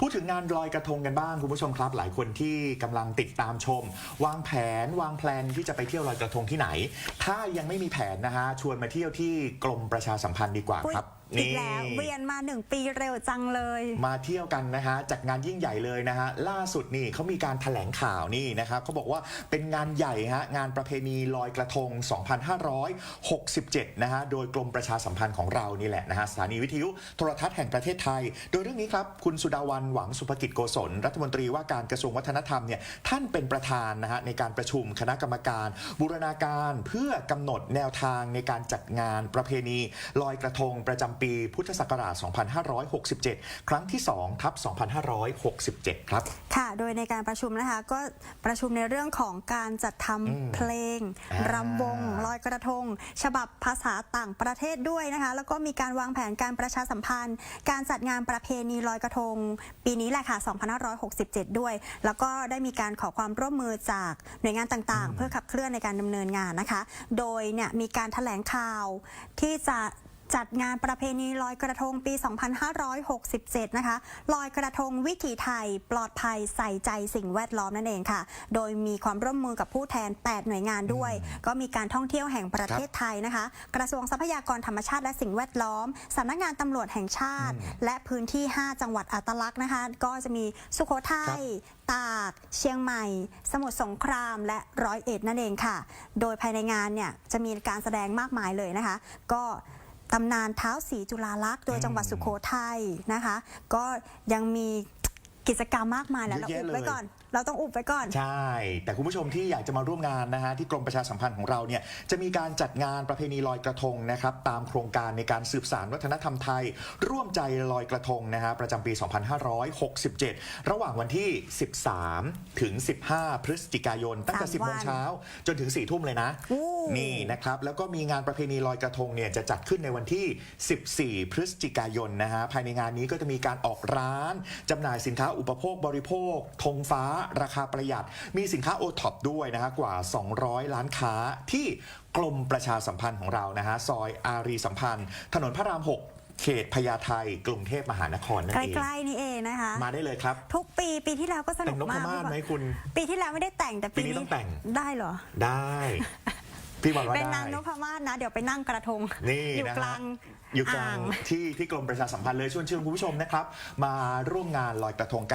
พูดถึงงานลอยกระทงกันบ้างคุณผู้ชมครับ หลายคนที่กำลังติดตามชม วางแผนวางแผนที่จะไปเที่ยวลอยกระทงที่ไหน ถ้ายังไม่มีแผนนะฮะชวนมาเที่ยวที่กรมประชาสัมพันธ์ดีกว่าครับ อีกแล้วเวียนมาหนึ่งปีเร็วจังเลย มาเที่ยวกันนะฮะจัดงานยิ่งใหญ่เลยนะฮะล่าสุดนี่เขามีการแถลงข่าวนี่นะครับเขาบอกว่าเป็นงานใหญ่ฮะงานประเพณีลอยกระทง 2567 นะฮะโดยกรมประชาสัมพันธ์ของเรานี่แหละนะฮะสถานีวิทยุโทรทัศน์แห่งประเทศไทย โดยเรื่องนี้ครับคุณสุดาวันหวังสุภกิจโกศลรัฐมนตรีว่าการกระทรวงวัฒนธรรมเนี่ยท่านเป็นประธานนะฮะในการประชุมคณะกรรมการ บูรณาการเพื่อกำหนดแนวทางในการจัดงานประเพณี ลอยกระทงประจำปีพุทธศักราช 2567 ครั้งที่2ทับ2567 ครับ ค่ะ โดยในการประชุมนะคะก็ประชุมในเรื่องของการจัดทำอืมเพลงอ่ารำวงลอยกระทง ฉบับภาษาต่างประเทศด้วยนะคะ แล้วก็มีการวางแผนการประชาสัมพันธ์ การจัดงานประเพณีลอยกระทง ปีนี้แหละค่ะ 2567 ด้วย แล้วก็ได้มีการขอความร่วมมือจากหน่วยงานต่างๆ เพื่อขับเคลื่อนในการดำเนินงานนะคะ โดยเนี่ยมีการแถลงข่าวที่จะ จัดงานประเพณีลอยกระทงปี 2567 นะคะ ลอยกระทงวิถีไทย ปลอดภัยใส่ใจสิ่งแวดล้อมนั่นเองค่ะ โดยมีความร่วมมือกับผู้แทน 8 หน่วยงานด้วย ก็มีการท่องเที่ยวแห่งประเทศไทยนะคะ กระทรวงทรัพยากรธรรมชาติและสิ่งแวดล้อม สำนักงานตำรวจแห่งชาติ และพื้นที่ 5 จังหวัดอัตลักษณ์นะคะ ก็จะมีสุโขทัย ตาก เชียงใหม่ สมุทรสงคราม และร้อยเอ็ดนั่นเองค่ะ โดยภายในงานเนี่ยจะมีการแสดงมากมายเลยนะคะ ก็ ตำนานเท้าสีจุฬาลักษณ์โดยจังหวัดสุโขทัยนะคะ ก็ยังมีกิจกรรมมากมายแล้วเราเยอะอุบแยะไว้เลยก่อน เราต้องอุบไว้ก่อน ใช่ แต่คุณผู้ชมที่อยากจะมาร่วมงานนะฮะที่กรมประชาสัมพันธ์ของเราเนี่ยจะมีการจัดงานประเพณีลอยกระทงนะครับตามโครงการในการสืบสานวัฒนธรรมไทย ร่วมใจลอยกระทงนะฮะประจำปี 2567 ระหว่างวันที่ 13 ถึง 15 พฤศจิกายน ตั้งแต่สาม10โมงวันเช้าจนถึง 4 ทุ่มเลยนะอู้นี่นะครับ แล้วก็มีงานประเพณีลอยกระทงเนี่ยจะจัดขึ้นในวันที่ 14 พฤศจิกายนนะฮะภายในงานนี้ก็จะมีการออกร้านจำหน่ายสินค้าอุปโภคบริโภคธงฟ้าราคาประหยัด มีสินค้าโอท็อปด้วยนะฮะกว่า 200 ล้านค้าที่กรมประชาสัมพันธ์ของเรานะฮะซอยอารีสัมพันธ์ ถนนพระราม 6 เขตพญาไทกรุงเทพมหานครนั่นใกเอง ล้ๆนี่เองนะคะ มาได้เลยครับ ทุกปีปีที่แล้วก็สนุแต่กงนกพมากม่านไหมคุณ ปีที่แล้วไม่ได้แต่งแต่ปีนี้ต้องแต่ง ได้เหรอ ได้ พี่วันว่าเป็นได้นางนพมาศนะ เดี๋ยวไปนั่งกระทงนี่อยู่นะกฮะลางอยู่กลางอ่าง ที่ที่กรมประชาสัมพันธ์เลยชวนเชิญคุณผู้ชมนะครับ มาร่วมงานลอยกระทงกัน